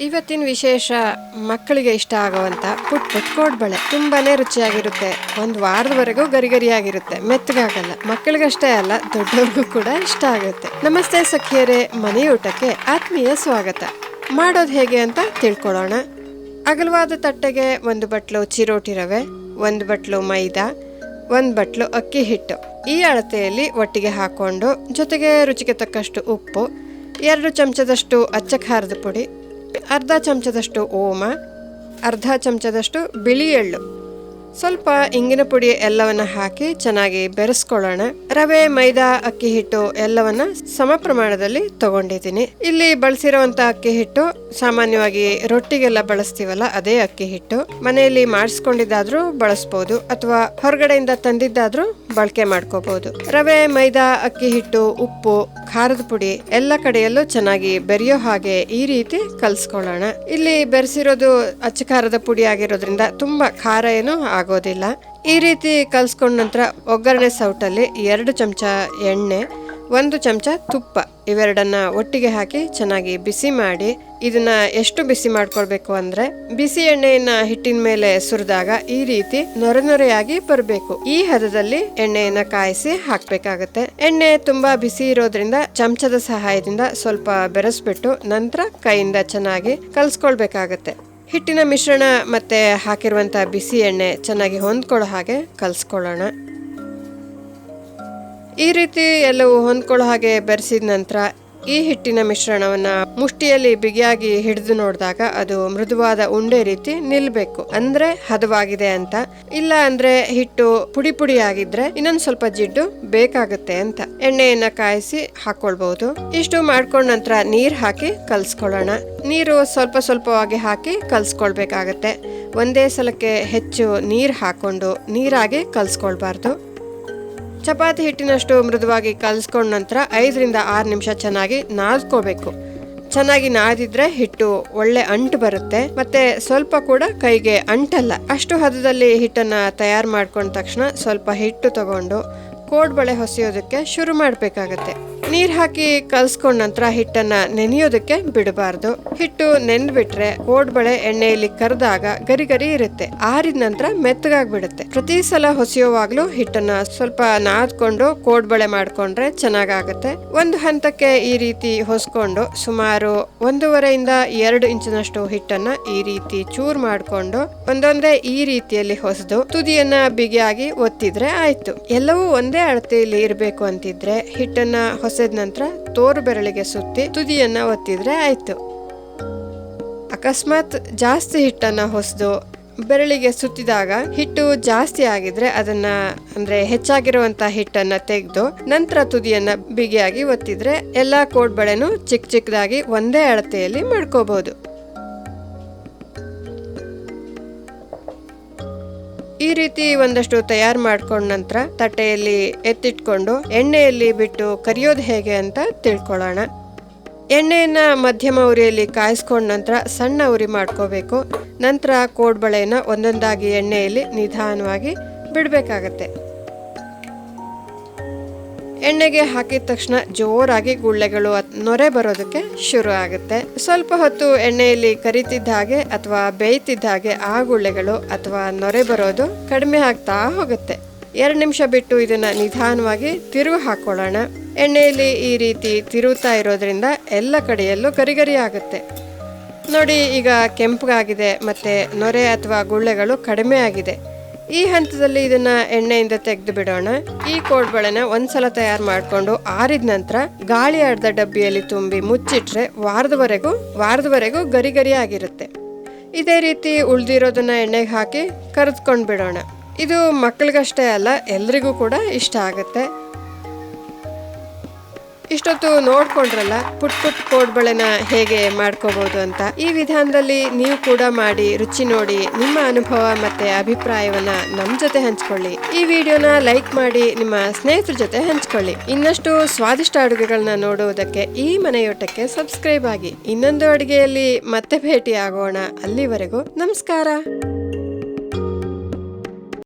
ಇವತ್ತಿನ ವಿಶೇಷ, ಮಕ್ಕಳಿಗೆ ಇಷ್ಟ ಆಗುವಂತ ಪುಟ್ ಪುಟ್ ಕೋಡ್ಬಳೆ ತುಂಬಾ ರುಚಿಯಾಗಿರುತ್ತೆ. ಒಂದು ವಾರದವರೆಗೂ ಗರಿ ಗರಿಯಾಗಿರುತ್ತೆ ಮೆತ್ತಗಾಗಲ್ಲ. ಮಕ್ಕಳಿಗಷ್ಟೇ ಅಲ್ಲ, ದೊಡ್ಡವ್ರಿಗೂ ಕೂಡ ಇಷ್ಟ ಆಗುತ್ತೆ. ನಮಸ್ತೆ ಸಖಿಯರೇ, ಮನೆ ಊಟಕ್ಕೆ ಆತ್ಮೀಯ ಸ್ವಾಗತ. ಮಾಡೋದು ಹೇಗೆ ಅಂತ ತಿಳ್ಕೊಳ್ಳೋಣ. ಅಗಲವಾದ ತಟ್ಟೆಗೆ ಒಂದು ಬಟ್ಲು ಚಿರೋಟಿ ರವೆ, ಒಂದು ಬಟ್ಲು ಮೈದಾ, ಒಂದು ಬಟ್ಲು ಅಕ್ಕಿ ಹಿಟ್ಟು. ಈ ಅಳತೆಯಲ್ಲಿ ಒಟ್ಟಿಗೆ ಹಾಕೊಂಡು, ಜೊತೆಗೆ ರುಚಿಗೆ ತಕ್ಕಷ್ಟು ಉಪ್ಪು, ಎರಡು ಚಮಚದಷ್ಟು ಅಚ್ಚ ಖಾರದ ಪುಡಿ ಅರ್ಧ ಚಮಚದಷ್ಟು ಓಮ, ಅರ್ಧ ಚಮಚದಷ್ಟು ಬಿಳಿ ಎಳ್ಳು. ಸ್ವಲ್ಪ ಇಂಗಿನ ಪುಡಿ ಎಲ್ಲವನ್ನು ಹಾಕಿ ಚೆನ್ನಾಗಿ ಬೆರೆಸ್ಕೊಳ್ಳೋಣ. ರವೆ, ಮೈದಾ, ಅಕ್ಕಿ ಹಿಟ್ಟು ಎಲ್ಲವನ್ನ ಸಮ ಪ್ರಮಾಣದಲ್ಲಿ ತಗೊಂಡಿದ್ದೀನಿ. ಇಲ್ಲಿ ಬಳಸಿರುವಂತ ಅಕ್ಕಿ ಹಿಟ್ಟು ಸಾಮಾನ್ಯವಾಗಿ ರೊಟ್ಟಿಗೆಲ್ಲ ಬಳಸ್ತೀವಲ್ಲ, ಅದೇ ಅಕ್ಕಿ ಹಿಟ್ಟು. ಮನೆಯಲ್ಲಿ ಮಾಡಿಸ್ಕೊಂಡಿದ್ದಾದ್ರೂ ಬಳಸ್ಬೋದು, ಅಥವಾ ಹೊರಗಡೆಯಿಂದ ತಂದಿದ್ದಾದ್ರೂ ಬಳಕೆ ಮಾಡ್ಕೋಬಹುದು ರವೆ, ಮೈದಾ, ಅಕ್ಕಿ ಹಿಟ್ಟು, ಉಪ್ಪು ಖಾರದ ಪುಡಿ ಎಲ್ಲ ಕಡೆಯಲ್ಲೂ ಚೆನ್ನಾಗಿ ಬೆರೆಯೋ ಹಾಗೆ ಈ ರೀತಿ ಕಲಿಸ್ಕೊಳ್ಳೋಣ. ಇಲ್ಲಿ ಬೆರೆಸಿರೋದು ಅಚ್ಚ ಖಾರದ ಪುಡಿ ಆಗಿರೋದ್ರಿಂದ ತುಂಬ ಖಾರ ಏನು ಆಗೋದಿಲ್ಲ. ಈ ರೀತಿ ಕಲಿಸ್ಕೊಂಡ ನಂತರ ಒಗ್ಗರಣೆ ಸೌಟಲ್ಲಿ ಎರಡು ಚಮಚ ಎಣ್ಣೆ ಒಂದು ಚಮಚ ತುಪ್ಪ ಇವೆರಡನ್ನ ಒಟ್ಟಿಗೆ ಹಾಕಿ ಚೆನ್ನಾಗಿ ಬಿಸಿ ಮಾಡಿ ಇದನ್ನ ಎಷ್ಟು ಬಿಸಿ ಮಾಡ್ಕೊಳ್ಬೇಕು ಅಂದ್ರೆ ಬಿಸಿ ಎಣ್ಣೆಯನ್ನ ಹಿಟ್ಟಿನ ಮೇಲೆ ಸುರಿದಾಗ ಈ ರೀತಿ ನೊರೆ ನೊರೆಯಾಗಿ ಬರಬೇಕು. ಈ ಹದದಲ್ಲಿ ಎಣ್ಣೆಯನ್ನ ಕಾಯಿಸಿ ಹಾಕ್ಬೇಕಾಗತ್ತೆ. ಎಣ್ಣೆ ತುಂಬಾ ಬಿಸಿ ಇರೋದ್ರಿಂದ ಚಮಚದ ಸಹಾಯದಿಂದ ಸ್ವಲ್ಪ ಬೆರೆಸ್ಬಿಟ್ಟು ನಂತರ ಕೈಯಿಂದ ಚೆನ್ನಾಗಿ ಕಲ್ಸ್ಕೊಳ್ಬೇಕಾಗತ್ತೆ. ಹಿಟ್ಟಿನ ಮಿಶ್ರಣ ಮತ್ತೆ ಹಾಕಿರುವಂತ ಬಿಸಿ ಎಣ್ಣೆ ಚೆನ್ನಾಗಿ ಹೊಂದ್ಕೊಳ್ಳೋ ಹಾಗೆ ಕಲ್ಸ್ಕೊಳ್ಳೋಣ. ಈ ರೀತಿ ಎಲ್ಲವೂ ಹೊಂದ್ಕೊಳ್ಳೋ ಹಾಗೆ ಬೆರೆಸಿದ ನಂತರ ಈ ಹಿಟ್ಟಿನ ಮಿಶ್ರಣವನ್ನ ಮುಷ್ಟಿಯಲ್ಲಿ ಬಿಗಿಯಾಗಿ ಹಿಡಿದು ನೋಡಿದಾಗ ಅದು ಮೃದುವಾದ ಉಂಡೆ ರೀತಿ ನಿಲ್ಬೇಕು. ಅಂದ್ರೆ ಹದವಾಗಿದೆ ಅಂತ. ಇಲ್ಲ ಅಂದ್ರೆ ಹಿಟ್ಟು ಪುಡಿ ಪುಡಿ ಆಗಿದ್ರೆ ಇನ್ನೊಂದ್ ಸ್ವಲ್ಪ ಜಿಡ್ಡು ಬೇಕಾಗುತ್ತೆ ಅಂತ. ಎಣ್ಣೆಯನ್ನ ಕಾಯಿಸಿ ಹಾಕೊಳ್ಬಹುದು. ಇಷ್ಟು ಮಾಡ್ಕೊಂಡ ನಂತರ ನೀರ್ ಹಾಕಿ ಕಲ್ಸ್ಕೊಳ್ಳೋಣ. ನೀರು ಸ್ವಲ್ಪ ಸ್ವಲ್ಪವಾಗಿ ಹಾಕಿ ಕಲ್ಸ್ಕೊಳ್ಬೇಕಾಗತ್ತೆ. ಒಂದೇ ಸಲಕ್ಕೆ ಹೆಚ್ಚು ನೀರ್ ಹಾಕೊಂಡು ನೀರಾಗಿ ಕಲ್ಸ್ಕೊಳ್ಬಾರ್ದು. ಚಪಾತಿ ಹಿಟ್ಟಿನಷ್ಟು ಮೃದುವಾಗಿ ಕಲಿಸ್ಕೊಂಡ ನಂತರ ಐದರಿಂದ ಆರು ನಿಮಿಷ ಚೆನ್ನಾಗಿ ನಾದ್ಕೋಬೇಕು. ಚೆನ್ನಾಗಿ ನಾದಿದ್ರೆ ಹಿಟ್ಟು ಒಳ್ಳೆ ಅಂಟು ಬರುತ್ತೆ. ಮತ್ತೆ ಸ್ವಲ್ಪ ಕೂಡ ಕೈಗೆ ಅಂಟಲ್ಲ. ಅಷ್ಟು ಹದದಲ್ಲಿ ಹಿಟ್ಟನ್ನ ತಯಾರು ಮಾಡ್ಕೊಂಡ ತಕ್ಷಣ ಸ್ವಲ್ಪ ಹಿಟ್ಟು ತಗೊಂಡು ಕೋಡ್ಬಳೆ ಹೊಸೆಯೋದಕ್ಕೆ ಶುರು ಮಾಡಬೇಕಾಗತ್ತೆ. ನೀರ್ ಹಾಕಿ ಕಲ್ಸ್ಕೊಂಡ ನಂತರ ಹಿಟ್ಟನ್ನ ನೆನೆಯೋದಕ್ಕೆ ಬಿಡಬಾರ್ದು. ಹಿಟ್ಟು ನೆಂದ್ಬಿಟ್ರೆ ಕೋಡ್ಬಳೆ ಎಣ್ಣೆಯಲ್ಲಿ ಕರೆದಾಗ ಗರಿ ಗರಿ ಇರುತ್ತೆ. ಆರಿದ ನಂತರ ಮೆತ್ತಗಾಗ್ಬಿಡುತ್ತೆ. ಪ್ರತಿ ಸಲ ಹೊಸೆಯುವಾಗ್ಲೂ ಹಿಟ್ಟನ್ನ ಸ್ವಲ್ಪ ನಾದ್ಕೊಂಡು ಕೋಡ್ಬಳೆ ಮಾಡ್ಕೊಂಡ್ರೆ ಚೆನ್ನಾಗಾಗುತ್ತೆ. ಒಂದು ಹಂತಕ್ಕೆ ಈ ರೀತಿ ಹೊಸ್ಕೊಂಡು ಸುಮಾರು ಒಂದೂವರೆಯಿಂದ ಎರಡು ಇಂಚಿನಷ್ಟು ಹಿಟ್ಟನ್ನ ಈ ರೀತಿ ಚೂರ್ ಮಾಡ್ಕೊಂಡು ಒಂದೊಂದೇ ಈ ರೀತಿಯಲ್ಲಿ ಹೊಸದು ತುದಿಯನ್ನ ಬಿಗಿಯಾಗಿ ಒತ್ತಿದ್ರೆ ಆಯ್ತು. ಎಲ್ಲವೂ ಒಂದೇ ಅಳತೆಯಲ್ಲಿ ಇರಬೇಕು ಅಂತಿದ್ರೆ ಹಿಟ್ಟನ್ನ ಹೊಸದ ನಂತರ ತೋರು ಬೆರಳಿಗೆ ಸುತ್ತಿ ತುದಿಯನ್ನ ಒತ್ತಿದ್ರೆ ಆಯ್ತು. ಅಕಸ್ಮಾತ್ ಜಾಸ್ತಿ ಹಿಟ್ಟನ್ನ ಹೊಸದು ಬೆರಳಿಗೆ ಸುತ್ತಿದಾಗ ಹಿಟ್ಟು ಜಾಸ್ತಿ ಆಗಿದ್ರೆ ಅದನ್ನ ಅಂದ್ರೆ ಹೆಚ್ಚಾಗಿರುವಂತ ಹಿಟ್ಟನ್ನ ತೆಗೆದು ನಂತರ ತುದಿಯನ್ನ ಬಿಗಿಯಾಗಿ ಒತ್ತಿದ್ರೆ ಎಲ್ಲಾ ಕೋಡ್ಬಳೆನು ಚಿಕ್ಕ ಚಿಕ್ಕದಾಗಿ ಒಂದೇ ಅಳತೆಯಲ್ಲಿ ಮಾಡ್ಕೋಬಹುದು. ಈ ರೀತಿ ಒಂದಷ್ಟು ತಯಾರು ಮಾಡ್ಕೊಂಡ ನಂತರ ತಟ್ಟೆಯಲ್ಲಿ ಎತ್ತಿಟ್ಕೊಂಡು ಎಣ್ಣೆಯಲ್ಲಿ ಬಿಟ್ಟು ಕರಿಯೋದು ಹೇಗೆ ಅಂತ ತಿಳ್ಕೊಳ್ಳೋಣ. ಎಣ್ಣೆಯನ್ನ ಮಧ್ಯಮ ಉರಿಯಲ್ಲಿ ಕಾಯಿಸ್ಕೊಂಡ ನಂತರ ಸಣ್ಣ ಉರಿ ಮಾಡ್ಕೋಬೇಕು. ನಂತರ ಕೋಡ್ಬಳೆನ ಒಂದೊಂದಾಗಿ ಎಣ್ಣೆಯಲ್ಲಿ ನಿಧಾನವಾಗಿ ಬಿಡಬೇಕಾಗತ್ತೆ. ಎಣ್ಣೆಗೆ ಹಾಕಿದ ತಕ್ಷಣ ಜೋರಾಗಿ ಗುಳ್ಳೆಗಳು ನೊರೆ ಬರೋದಕ್ಕೆ ಶುರು ಆಗುತ್ತೆ. ಸ್ವಲ್ಪ ಹೊತ್ತು ಎಣ್ಣೆಯಲ್ಲಿ ಕರಿತಿದ್ದ ಹಾಗೆ ಅಥವಾ ಬೇಯ್ತಿದ್ದ ಹಾಗೆ ಆ ಗುಳ್ಳೆಗಳು ಅಥವಾ ನೊರೆ ಬರೋದು ಕಡಿಮೆ ಆಗ್ತಾ ಹೋಗುತ್ತೆ. ಎರಡು ನಿಮಿಷ ಬಿಟ್ಟು ಇದನ್ನ ನಿಧಾನವಾಗಿ ತಿರುವು ಹಾಕೊಳ್ಳೋಣ. ಎಣ್ಣೆಯಲ್ಲಿ ಈ ರೀತಿ ತಿರುವುತ್ತಾ ಇರೋದ್ರಿಂದ ಎಲ್ಲ ಕಡೆಯಲ್ಲೂ ಗರಿಗರಿ ಆಗುತ್ತೆ. ನೋಡಿ, ಈಗ ಕೆಂಪಗಾಗಿದೆ, ಮತ್ತೆ ನೊರೆ ಅಥವಾ ಗುಳ್ಳೆಗಳು ಕಡಿಮೆ ಆಗಿದೆ. ಈ ಹಂತದಲ್ಲಿ ಇದನ್ನ ಎಣ್ಣೆಯಿಂದ ತೆಗೆದು ಬಿಡೋಣ. ಈ ಕೋಡ್ಬಳೆನ ಒಂದ್ಸಲ ತಯಾರು ಮಾಡಿಕೊಂಡು ಆರಿದ ನಂತರ ಗಾಳಿ ಆಡ್ದ ಡಬ್ಬಿಯಲ್ಲಿ ತುಂಬಿ ಮುಚ್ಚಿಟ್ರೆ ವಾರದವರೆಗೂ ವಾರದವರೆಗೂ ಗರಿ ಗರಿ ಆಗಿರುತ್ತೆ. ಇದೇ ರೀತಿ ಉಳ್ದಿರೋದನ್ನ ಎಣ್ಣೆಗೆ ಹಾಕಿ ಕರೆದ್ಕೊಂಡು ಬಿಡೋಣ ಇದು ಮಕ್ಕಳಿಗಷ್ಟೇ ಅಲ್ಲ, ಎಲ್ರಿಗೂ ಕೂಡ ಇಷ್ಟ ಆಗುತ್ತೆ. ಇಷ್ಟೊತ್ತು ನೋಡ್ಕೊಂಡ್ರಲ್ಲ, ಪುಟ್ ಪುಟ್ ಕೋಡ್ಬಳೆನ ಹೇಗೆ ಮಾಡ್ಕೋಬಹುದು ಅಂತ. ಈ ವಿಧಾನದಲ್ಲಿ ನೀವು ಕೂಡ ಮಾಡಿ ರುಚಿ ನೋಡಿ ನಿಮ್ಮ ಅನುಭವ ಮತ್ತೆ ಅಭಿಪ್ರಾಯವನ್ನ ನಮ್ ಜೊತೆ ಹಂಚ್ಕೊಳ್ಳಿ. ಈ ವಿಡಿಯೋನ ಲೈಕ್ ಮಾಡಿ, ನಿಮ್ಮ ಸ್ನೇಹಿತರ ಜೊತೆ ಹಂಚ್ಕೊಳ್ಳಿ. ಇನ್ನಷ್ಟು ಸ್ವಾದಿಷ್ಟ ಅಡುಗೆಗಳನ್ನ ನೋಡುವುದಕ್ಕೆ ಈ ಮನೆಯೋಟಕ್ಕೆ ಸಬ್ಸ್ಕ್ರೈಬ್ ಆಗಿ. ಇನ್ನೊಂದು ಅಡುಗೆಯಲ್ಲಿ ಮತ್ತೆ ಭೇಟಿ ಆಗೋಣ ಅಲ್ಲಿವರೆಗೂ ನಮಸ್ಕಾರ.